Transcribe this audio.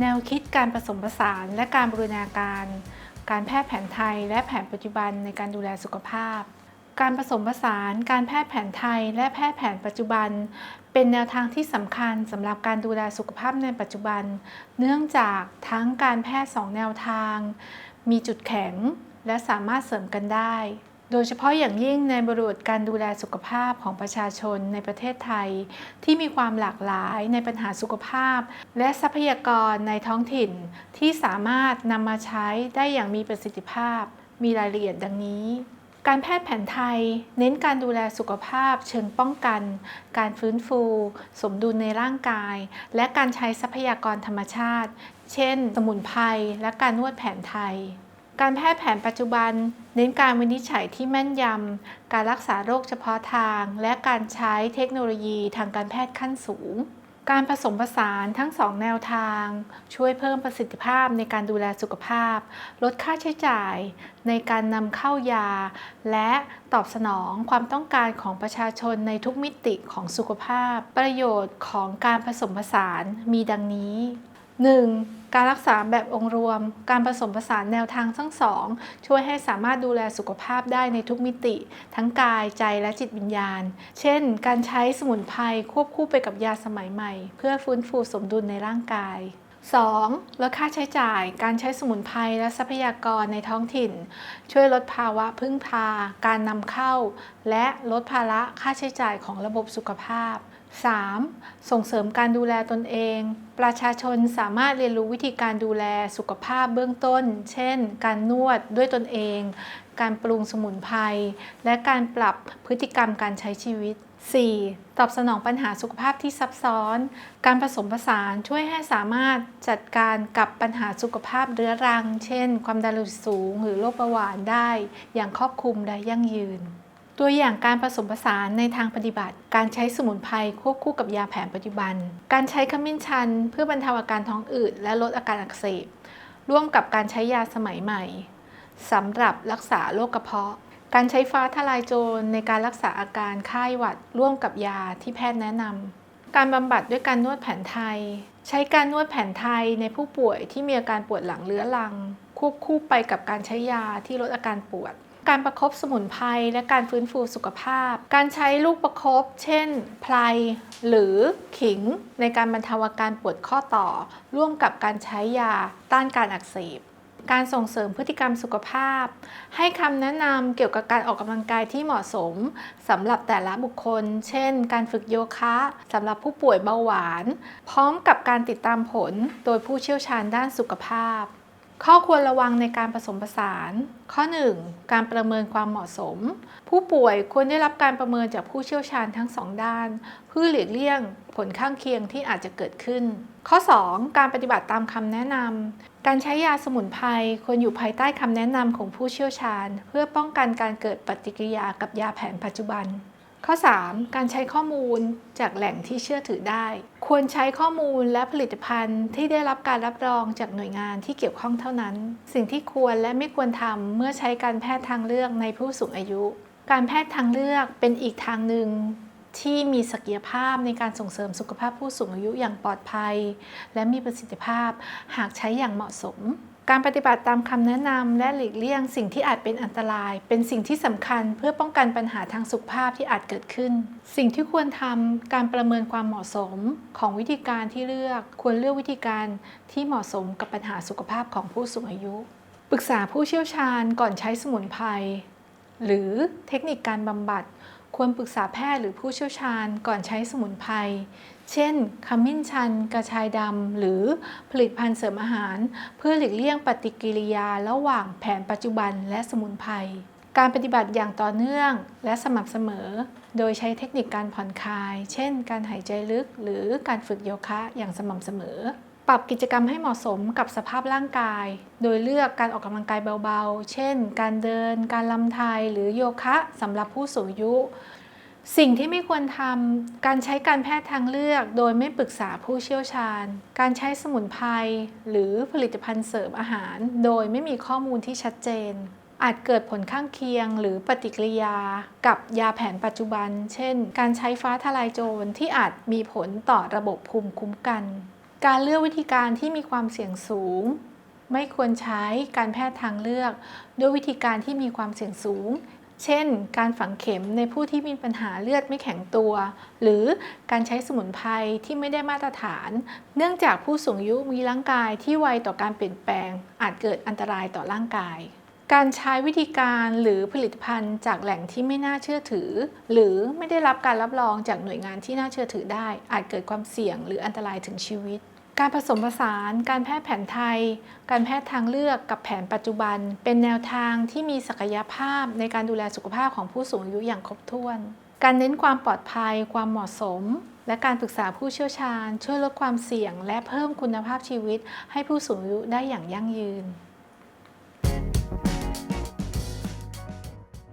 แนวคิดการผสมผสานและการบูรณาการ การแพทย์แผนไทยและแผนปัจจุบันในการดูแลสุขภาพ การผสมผสานการแพทย์แผนไทยและแพทย์แผนปัจจุบัน เป็นแนวทางที่สำคัญสำหรับการดูแลสุขภาพในปัจจุบัน เนื่องจากทั้งการแพทย์สองแนวทาง มีจุดแข็งและสามารถเสริมกันได้ โดยเฉพาะอย่างยิ่งในบริบทการดูแลสุขภาพของประชาชนในประเทศไทย ที่มีความหลากหลายในปัญหาสุขภาพ และทรัพยากรในท้องถิ่น ที่สามารถนำมาใช้ได้อย่างมีประสิทธิภาพ มีรายละเอียดดังนี้ การแพทย์แผนไทย เน้นการดูแลสุขภาพ เชิงป้องกัน การฟื้นฟู สมดุลในร่างกาย และการใช้ทรัพยากรธรรมชาติ เช่น สมุนไพรและการนวดแผนไทย การแพทย์แผนปัจจุบัน เน้นการวินิจฉัยที่แม่นยำ การรักษาโรคเฉพาะทาง และการใช้เทคโนโลยีทางการแพทย์ขั้นสูง การผสมผสานทั้งสองแนวทาง ช่วยเพิ่มประสิทธิภาพในการดูแลสุขภาพ ลดค่าใช้จ่าย ในการนำเข้ายา และตอบสนองความต้องการของประชาชนในทุกมิติของสุขภาพ ประโยชน์ของการผสมผสานมีดังนี้ 1. การรักษาแบบองค์รวม การผสมผสานแนวทางทั้งสอง ช่วยให้สามารถดูแลสุขภาพได้ในทุกมิติ ทั้งกายใจและจิตวิญญาณ เช่น การใช้สมุนไพรควบคู่ไปกับยาสมัยใหม่ เพื่อฟื้นฟูสมดุลในร่างกาย 2. ลดค่าใช้จ่าย การใช้สมุนไพรและทรัพยากรในท้องถิ่น ช่วยลดภาวะพึ่งพา การนำเข้า และลดภาระค่าใช้จ่ายของระบบสุขภาพ 3. ส่งเสริมการดูแลตนเอง ประชาชนสามารถเรียนรู้วิธีการดูแลสุขภาพเบื้องต้น เช่น การนวดด้วยตนเอง การปรุงสมุนไพร และการปรับพฤติกรรมการใช้ชีวิต 4. ตอบสนองปัญหาสุขภาพที่ซับซ้อน การผสมผสานช่วยให้สามารถจัดการกับปัญหาสุขภาพเรื้อรัง เช่น ความดันโลหิตสูง หรือโรคเบาหวานได้ อย่างครอบคลุมและยั่งยืน ตัวอย่างการผสมผสานในทางปฏิบัติ การใช้สมุนไพรควบคู่กับยาแผนปัจจุบัน การใช้ขมิ้นชัน เพื่อบรรเทาอาการท้องอืดและลดอาการอักเสบ ร่วมกับการใช้ยาสมัยใหม่สำหรับรักษาโรคกระเพาะ การใช้ฟ้าทลายโจรในการรักษาอาการไข้หวัด ร่วมกับยาที่แพทย์แนะนำ การบำบัดด้วยการนวดแผนไทย ใช้การนวดแผนไทยในผู้ป่วยที่มีอาการปวดหลังเรื้อรัง ควบคู่ไปกับการใช้ยาที่ลดอาการปวด การประคบสมุนไพรและการฟื้นฟูสุขภาพ การใช้ลูกประคบเช่น ไพรหรือขิง ในการบรรเทาอาการปวดข้อต่อ ร่วมกับการใช้ยาต้านการอักเสบการส่งเสริมพฤติกรรมสุขภาพ ให้คำแนะนำเกี่ยวกับการออกกำลังกายที่เหมาะสมสำหรับแต่ละบุคคล เช่น การฝึกโยคะสำหรับผู้ป่วยเบาหวาน พร้อมกับการติดตามผลโดยผู้เชี่ยวชาญด้านสุขภาพ ข้อควรระวังในการผสมผสาน ข้อ 1. การประเมินความเหมาะสม ผู้ป่วยควรได้รับการประเมินจากผู้เชี่ยวชาญทั้งสองด้าน เพื่อหลีกเลี่ยงผลข้างเคียงที่อาจจะเกิดขึ้น ข้อ 2. การปฏิบัติตามคำแนะนำ การใช้ยาสมุนไพรควรอยู่ภายใต้คำแนะนำของผู้เชี่ยวชาญ เพื่อป้องกันการเกิดปฏิกิริยากับยาแผนปัจจุบัน ข้อ 3. การใช้ข้อมูลจากแหล่งที่เชื่อถือได้ ควรใช้ข้อมูลและผลิตภัณฑ์ที่ได้รับการรับรองจากหน่วยงานที่เกี่ยวข้องเท่านั้น สิ่งที่ควรและไม่ควรทำเมื่อใช้การแพทย์ทางเลือกในผู้สูงอายุ การแพทย์ทางเลือกเป็นอีกทางหนึ่งที่มีศักยภาพในการส่งเสริมสุขภาพผู้สูงอายุอย่างปลอดภัย และมีประสิทธิภาพหากใช้อย่างเหมาะสม การปฏิบัติตามคำแนะนำและหลีกเลี่ยงสิ่งที่อาจเป็นอันตราย เป็นสิ่งที่สำคัญเพื่อป้องกันปัญหาทางสุขภาพที่อาจเกิดขึ้น สิ่งที่ควรทำการประเมินความเหมาะสมของวิธีการที่เลือก ควรเลือกวิธีการที่เหมาะสมกับปัญหาสุขภาพของผู้สูงอายุ ปรึกษาผู้เชี่ยวชาญก่อนใช้สมุนไพรหรือเทคนิคการบำบัด ควรปรึกษาแพทย์หรือผู้เชี่ยวชาญก่อนใช้สมุนไพร เช่น ขมิ้นชัน กระชายดำ หรือผลิตภัณฑ์เสริมอาหาร เพื่อหลีกเลี่ยงปฏิกิริยาระหว่างแผนปัจจุบันและสมุนไพร การปฏิบัติอย่างต่อเนื่องและสม่ำเสมอ โดยใช้เทคนิคการผ่อนคลาย เช่น การหายใจลึกหรือการฝึกโยคะอย่างสม่ำเสมอ ปรับกิจกรรมให้เหมาะสมกับสภาพร่างกาย โดยเลือกการออกกำลังกายเบาๆ เช่น การเดิน การลำไทยหรือโยคะสำหรับผู้สูงอายุ สิ่งที่ไม่ควรทำ การใช้การแพทย์ทางเลือก โดยไม่ปรึกษาผู้เชี่ยวชาญ การใช้สมุนไพรหรือผลิตภัณฑ์เสริมอาหาร โดยไม่มีข้อมูลที่ชัดเจน อาจเกิดผลข้างเคียง หรือปฏิกิริยา กับยาแผนปัจจุบัน เช่น การใช้ฟ้าทลายโจรที่อาจมีผลต่อระบบภูมิคุ้มกัน การเลือกวิธีการที่มีความเสี่ยงสูง ไม่ควรใช้การแพทย์ทางเลือก ด้วยวิธีการที่มีความเสี่ยงสูง เช่น การฝังเข็มในผู้ที่มีปัญหาเลือดไม่แข็งตัว หรือการใช้สมุนไพรที่ไม่ได้มาตรฐาน เนื่องจากผู้สูงอายุมีร่างกายที่ไวต่อการเปลี่ยนแปลง อาจเกิดอันตรายต่อร่างกาย การใช้วิธีการหรือผลิตภัณฑ์จากแหล่งที่ไม่น่าเชื่อถือ หรือไม่ได้รับการรับรองจากหน่วยงานที่น่าเชื่อถือได้ อาจเกิดความเสี่ยงหรืออันตรายถึงชีวิต การผสมผสาน การแพทย์แผนไทย การแพทย์ทางเลือกกับแผนปัจจุบัน เป็นแนวทางที่มีศักยภาพในการดูแลสุขภาพของผู้สูงอายุอย่างครบถ้วน การเน้นความปลอดภัย ความเหมาะสม และการปรึกษาผู้เชี่ยวชาญ ช่วยลดความเสี่ยง และเพิ่มคุณภาพชีวิต ให้ผู้สูงอายุได้อย่างยั่งยืน